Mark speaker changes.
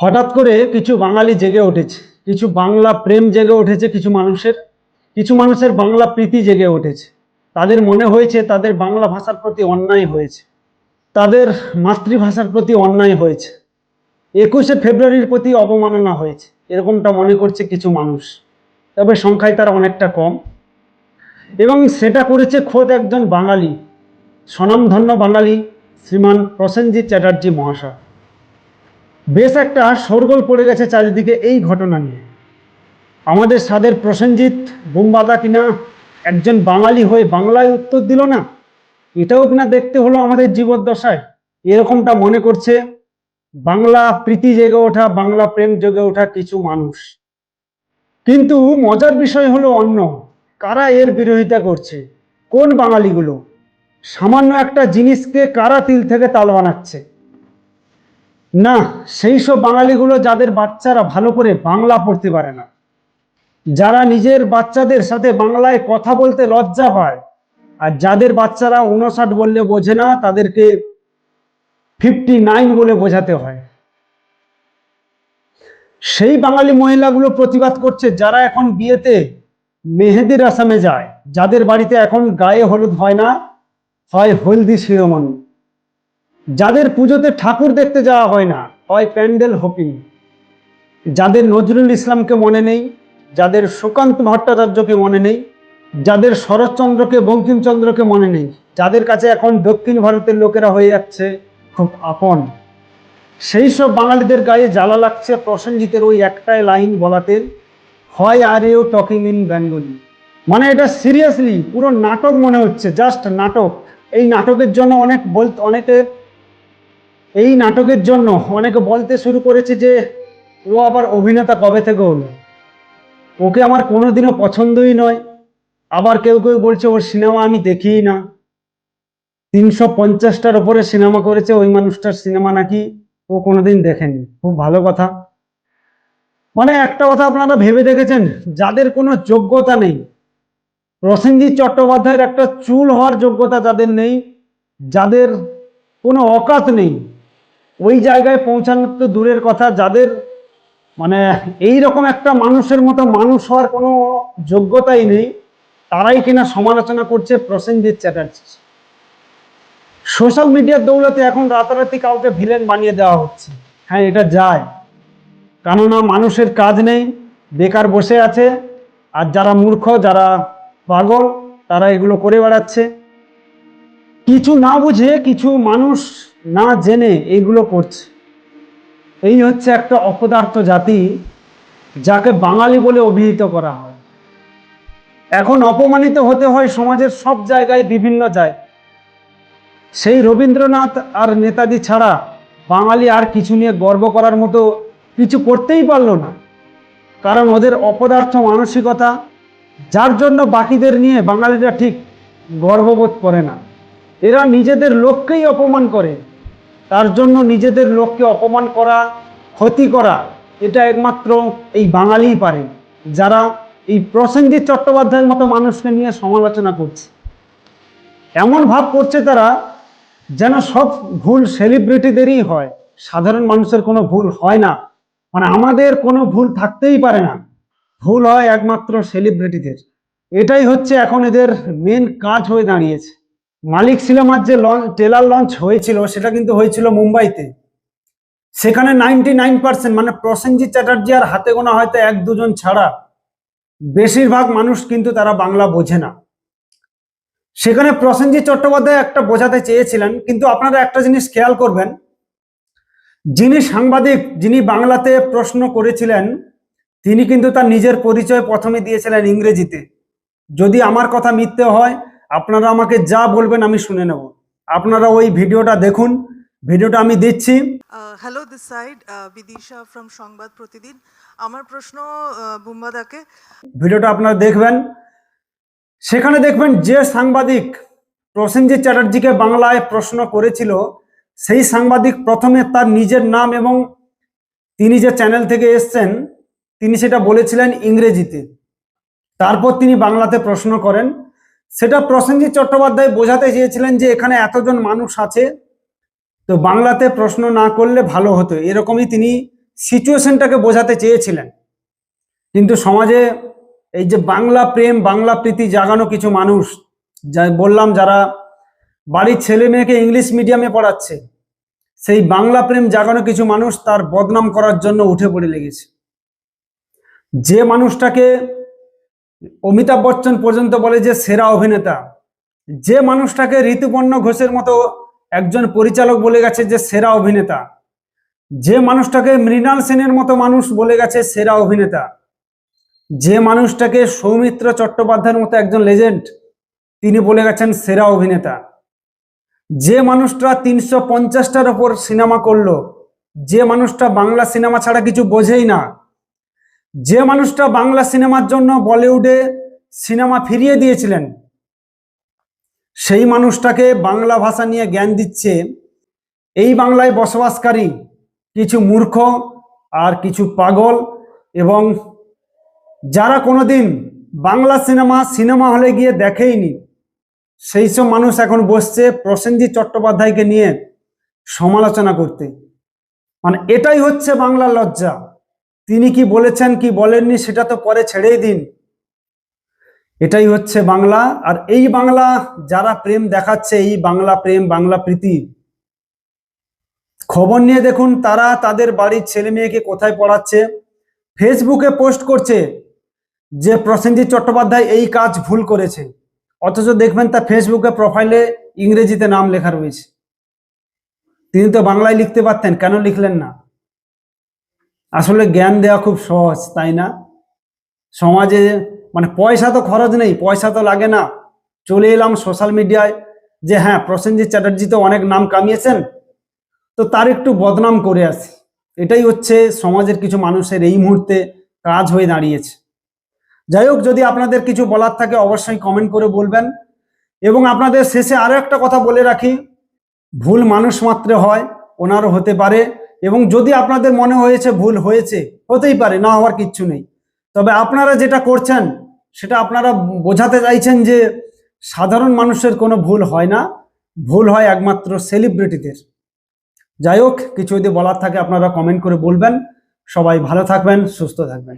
Speaker 1: হঠাৎ করে কিছু বাঙালি জেগে উঠেছে, কিছু বাংলা প্রেম জেগে উঠেছে কিছু মানুষের কিছু মানুষের বাংলা প্রীতি জেগে উঠেছে। তাদের মনে হয়েছে তাদের বাংলা ভাষার প্রতি অন্যায় হয়েছে, তাদের মাতৃভাষার প্রতি অন্যায় হয়েছে। একুশে ফেব্রুয়ারির প্রতি অবমাননা হয়েছে, এরকমটা মনে করছে কিছু মানুষ। তবে সংখ্যায় তারা অনেকটা কম। এবং সেটা করেছে খোদ একজন বাঙালি, স্বনামধন্য বাঙালি শ্রীমান প্রসেনজিৎ চ্যাটার্জি মহাশয়। বেশ একটা শোরগোল পড়ে গেছে চারিদিকে এই ঘটনা নিয়ে। আমাদের সাদের প্রসেনজিৎ, বোমবাদা কিনা একজন বাঙালি হয়ে বাংলায় উত্তর দিল না, এটাও কিনা দেখতে হলো আমাদের জীবদ্দশায়? এরকমটা মনে করছে, বাংলা প্রীতি জেগে ওঠা, বাংলা প্রেম জেগে ওঠা কিছু মানুষ। কিন্তু মজার বিষয় হলো অন্য, কারা এর বিরোধিতা করছে, কোন বাঙালিগুলো? সামান্য একটা জিনিসকে কারা তিল থেকে তাল বানাচ্ছে? না, সেই সব বাঙালিগুলো যাদের বাচ্চারা ভালো করে বাংলা পড়তে পারে না। যারা নিজের বাচ্চাদের সাথে বাংলায় কথা বলতে লজ্জা পায়, আর যাদের বাচ্চারা উনষাট বললে বোঝে না, তাদেরকে ফিফটি নাইন বলে বোঝাতে হয়। সেই বাঙালি মহিলাগুলো প্রতিবাদ করছে, যারা এখন বিয়েতে মেহেদির আসামে যায়, যাদের বাড়িতে এখন গায়ে হলুদ হয় না, হয় হলদি শিরোমণি। যাদের পুজোতে ঠাকুর দেখতে যাওয়া হয় না, হয় প্যান্ডেল হপিং। যাদের নজরুল ইসলামকে মনে নেই, যাদের সুকান্ত ভট্টাচার্যকে মনে নেই, যাদের শরৎচন্দ্রকে, বঙ্কিমচন্দ্রকে মনে নেই, যাদের কাছে এখন দক্ষিণ ভারতের লোকেরা হয়ে যাচ্ছে, খুব আপন। সেই সব বাঙালিদের গায়ে জ্বালা লাগছে প্রসেনজিতের ওই একটাই লাইন বলাতে, হয় আর এও টকিং ইন বেঙ্গলি। মানে এটা সিরিয়াসলি পুরো নাটক মনে হচ্ছে, জাস্ট নাটক। এই নাটকের জন্য অনেক বলতে অনেকে এই নাটকের জন্য অনেকে বলতে শুরু করেছে যে, ও আবার অভিনেতা কবে থেকে হলো? ওকে আমার কোনোদিনও পছন্দই নয়। আবার কেউ কেউ বলছে, ওর সিনেমা আমি দেখিই না। তিনশো পঞ্চাশটার ওপরে সিনেমা করেছে ওই মানুষটার সিনেমা নাকি ও কোনোদিন দেখেনি। খুব ভালো কথা। মানে একটা কথা আপনারা ভেবে দেখেছেন, যাদের কোনো যোগ্যতা নেই, প্রসেনজিৎ চট্টোপাধ্যায়ের একটা চুল হওয়ার যোগ্যতা যাদের নেই, যাদের কোনো অকাত নেই ওই জায়গায় পৌঁছানোর তো দূরের কথা। যাদের মানে এই রকম একটা মানুষের মতো মানুষ হওয়ার কোনো যোগ্যতাই নেই, তারাই কিনা সমালোচনা করছে প্রসেনজিৎ চ্যাটার্জি। সোশ্যাল মিডিয়ার দৌলতে এখন রাতারাতি কাউকে ভিলেন বানিয়ে দেওয়া হচ্ছে। হ্যাঁ এটা যায়। কেননা মানুষের কাজ নেই, বেকার বসে আছে, আর যারা মূর্খ, যারা পাগল, তারা এগুলো করে বেড়াচ্ছে। কিছু না বুঝে কিছু মানুষ না জেনে এইগুলো করছে। এই হচ্ছে একটা অপদার্থ জাতি যাকে বাঙালি বলে অভিহিত করা হয়। এখন অপমানিত হতে হয় সমাজের সব জায়গায় বিভিন্ন যায়। সেই রবীন্দ্রনাথ আর নেতাজি ছাড়া বাঙালি আর কিছু নিয়ে গর্ব করার মতো কিছু করতেই পারল না। কারণ ওদের অপদার্থ মানসিকতা, যার জন্য বাকিদের নিয়ে বাঙালিরা ঠিক গর্ববোধ করে না। এরা নিজেদের লোককেই অপমান করে। তার জন্য নিজেদের লোককে অপমান করা, ক্ষতি করা, এটা একমাত্র এই বাঙালিই পারে, যারা এই প্রসেনজিৎ চট্টোপাধ্যায়ের মতো মানুষকে নিয়ে সমালোচনা করছে। এমন ভাব করছে তারা যেন সব ভুল সেলিব্রিটিদেরই হয়, সাধারণ মানুষের কোনো ভুল হয় না মানে আমাদের কোনো ভুল থাকতেই পারে না। ভুল হয় একমাত্র সেলিব্রিটিদের এটাই হচ্ছে এখন এদের মেন কাজ হয়ে দাঁড়িয়েছে। মালিক সিনেমার যে লঞ্চ ট্রেলার লঞ্চ হয়েছিল, সেটা কিন্তু হয়েছিল মুম্বাইতে। সেখানে নাইনটি নাইন পার্সেন্ট মানে প্রসেনজিৎ চ্যাটার্জি আর হাতে গোনা হয়তো এক দুজন ছাড়া, বেশিরভাগ মানুষ কিন্তু তারা বাংলা বোঝে না। সেখানে প্রসেনজিৎ চট্টোপাধ্যায় একটা বোঝাতে চেয়েছিলেন, কিন্তু আপনারা একটা জিনিস খেয়াল করবেন, যিনি সাংবাদিক, যিনি বাংলাতে প্রশ্ন করেছিলেন, তিনি কিন্তু তার নিজের পরিচয় প্রথমে দিয়েছিলেন ইংরেজিতে। যদি আমার কথা মিথ্যে হয় আপনারা আমাকে যা বলবেন আমি শুনে নেব। আপনারা ওই ভিডিওটা দেখুন। ভিডিওটা আমি দিচ্ছি।
Speaker 2: Hello this side Bidisha from Sangbad Pratidin. আমার প্রশ্ন বুম্বাদাকে।
Speaker 1: ভিডিওটা আপনারা দেখবেন। সেখানে দেখবেন যে সাংবাদিক প্রসেনজিৎ চ্যাটার্জিকে বাংলায় প্রশ্ন করেছিল সেই সাংবাদিক প্রথমে তার নিজের নাম এবং তিনি যে চ্যানেল থেকে এসছেন তিনি সেটা বলেছিলেন ইংরেজিতে। তারপর তিনি বাংলাতে প্রশ্ন করেন। সেটা প্রসেনজিৎ চট্টোপাধ্যায় বোঝাতে চেয়েছিলেন যে এখানে এতজন মানুষ আছে, তো বাংলাতে প্রশ্ন না করলে ভালো হতো। এরকমই তিনি সিচুয়েশনটাকে বোঝাতে চেয়েছিলেন। কিন্তু সমাজে এই যে বাংলা প্রেম, বাংলা প্রীতি জাগানো কিছু মানুষ, যা বললাম যারা বাড়ির ছেলে মেয়েকে ইংলিশ মিডিয়ামে পড়াচ্ছে, সেই বাংলা প্রেম জাগানো কিছু মানুষ তার বদনাম করার জন্য উঠে পড়ে লেগেছে। যে মানুষটাকে অমিতাভ বচ্চন পর্যন্ত বলে যে সেরা অভিনেতা। যে মানুষটাকে ঋতুপর্ণ ঘোষের মতো একজন পরিচালক বলে গেছে যে সেরা অভিনেতা। যে মানুষটাকে মৃণাল সেনের মতো মানুষ বলে গেছে সেরা অভিনেতা। যে মানুষটাকে সৌমিত্র চট্টোপাধ্যায়ের মতো একজন লেজেন্ড তিনি বলে গেছেন সেরা অভিনেতা। যে মানুষটা তিনশো পঞ্চাশটার ওপর সিনেমা করল। যে মানুষটা বাংলা সিনেমা ছাড়া কিছু বোঝেই না। যে মানুষটা বাংলা সিনেমার জন্য বলিউডে সিনেমা ফিরিয়ে দিয়েছিলেন, সেই মানুষটাকে বাংলা ভাষা নিয়ে জ্ঞান দিচ্ছে এই বাংলায় বসবাসকারী কিছু মূর্খ আর কিছু পাগল এবং যারা কোনোদিন বাংলা সিনেমা সিনেমা হলে গিয়ে দেখেইনি। সেই সব মানুষ এখন বসছে প্রসেনজিৎ চট্টোপাধ্যায়কে নিয়ে সমালোচনা করতে। মানে এটাই হচ্ছে বাংলার লজ্জা। তিনি কি বলেছেন, কি বলেননি, সেটা তো পরে ছেড়েই দিন। এটাই হচ্ছে বাংলা। আর এই বাংলা যারা প্রেম দেখাচ্ছে, এই বাংলা প্রেম, বাংলা প্রীতি, খবর নিয়ে দেখুন, তারা তাদের বাড়ির ছেলে মেয়েকে কোথায় পড়াচ্ছে। ফেসবুকে পোস্ট করছে যে প্রসেনজিৎ চট্টোপাধ্যায় এই কাজ ভুল করেছে। অথচ দেখবেন তার ফেসবুকে প্রোফাইলে ইংরেজিতে নাম লেখা রয়েছে। তিনি তো বাংলায় লিখতে পারতেন, কেন লিখলেন না? আসলে জ্ঞান দেওয়া খুব সহজ, তাই না? সমাজে মানে পয়সা তো খরচ নেই, পয়সা তো লাগে না। চলে এলাম সোশ্যাল মিডিয়ায় যে হ্যাঁ প্রসেনজিৎ চ্যাটার্জি তো অনেক নাম কামিয়েছেন, তো তার একটু বদনাম করে আসি এটাই হচ্ছে সমাজের কিছু মানুষের এই মুহূর্তে কাজ হয়ে দাঁড়িয়েছে। যাই হোক, যদি আপনাদের কিছু বলার থাকে অবশ্যই কমেন্ট করে বলবেন। এবং আপনাদের শেষে আরও একটা কথা বলে রাখি, ভুল মানুষ মাত্রে হয়, ওনারও হতে পারে। এবং যদি আপনাদের মনে হয়েছে ভুল হয়েছে, হতেই পারে, না হওয়ার কিচ্ছু নেই। তবে আপনারা যেটা করছেন, সেটা আপনারা বোঝাতে চাইছেন যে সাধারণ মানুষের কোনো ভুল হয় না। ভুল হয় একমাত্র সেলিব্রিটিদের যাই হোক, কিছু যদি বলার থাকে আপনারা কমেন্ট করে বলবেন। সবাই ভালো থাকবেন, সুস্থ থাকবেন।